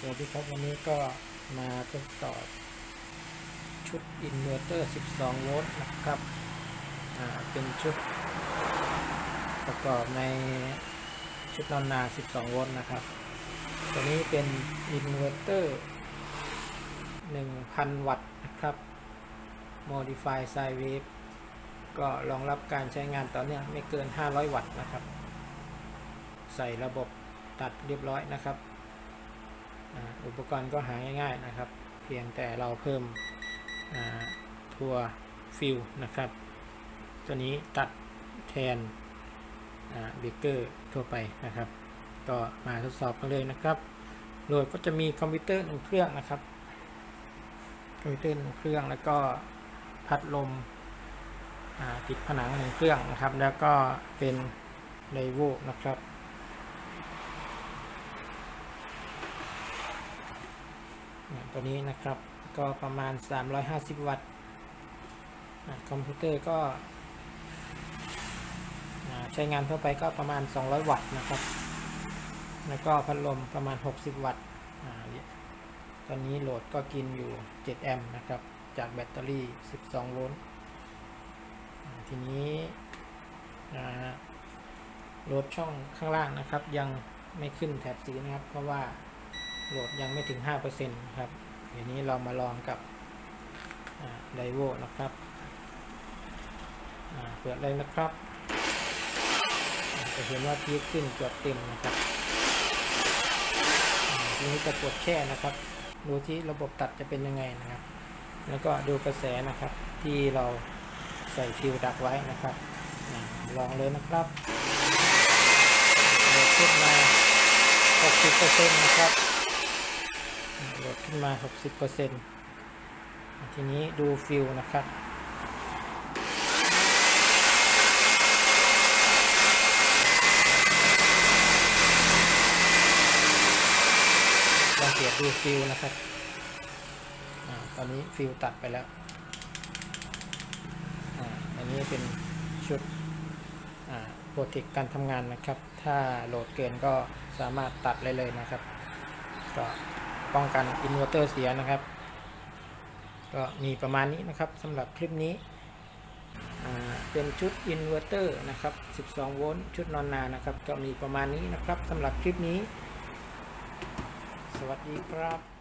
สวัสดีครับวันนี้ก็มาทดสอบชุดอินเวอร์เตอร์ 12 โวลต์นะครับเป็นชุดประกอบในชุดนอนนา 12 โวลต์นะครับ ตัวนี้เป็นอินเวอร์เตอร์ 1,000 วัตต์นะครับ Modify Sine Wave ก็รองรับการใช้งานต่อเนื่องไม่เกิน 500 วัตต์นะครับ ใส่ระบบตัดเรียบร้อยนะครับ อุปกรณ์ก็หาง่ายๆนะครับ เพียงแต่เราเพิ่มทัวฟิลนะครับ ตัวนี้ตัดแทนเบเกอร์ทั่วไปนะครับ ก็มาทดสอบกันเลยนะครับโหลดก็จะมีคอมพิวเตอร์หนึ่งเครื่องนะครับคอมพิวเตอร์หนึ่งเครื่องแล้วก็พัดลมติดผนังหนึ่งเครื่องนะครับ แล้วก็เป็นไดโวนะครับ เนี่ย ตัวนี้นะครับก็ประมาณ 350 วัตต์คอมพิวเตอร์ก็ใช้งานทั่วไปก็ประมาณ 200 วัตต์นะครับ แล้วก็พัดลมประมาณ 60 วัตต์ตอนนี้โหลดก็กินอยู่ 7 แอมป์นะครับ จากแบตเตอรี่ 12 โวลต์ทีนี้โหลดช่องข้างล่างนะครับ ยังไม่ขึ้นแถบสีนะครับ เพราะว่า โหลดยังไม่ถึง 5%ครับเดี๋ยวนี้เรามาลองกับไดโวนะครับเปิดเลยนะครับจะเห็นว่าพีคขึ้นเกือบเต็มนะครับทีนี้จะกดแช่นะครับ ดูที่ระบบตัดจะเป็นยังไงนะครับ แล้วก็ดูกระแสนะครับที่เราใส่ฟิวดักไว้นะครับอลองเลยนะครับโหลดขึ้นมา 60%นะครับ ขึ้นมา 60%ทีนี้ดูฟิลนะครับลองเปรียบดูฟิลนะครับอตอนนี้ฟิลตัดไปแล้วออันนี้เป็นชุดโปรเทคการทำงานนะครับ ถ้าโหลดเกินก็สามารถตัดเลยเลยนะครับ ก็ ป้องกันอินเวอร์เตอร์เสียนะครับ ก็มีประมาณนี้นะครับสำหรับคลิปนี้เป็นชุดอินเวอร์เตอร์นะครับ 12 โวลต์ชุดนอนนานะครับ ก็มีประมาณนี้นะครับสำหรับคลิปนี้ สวัสดีครับ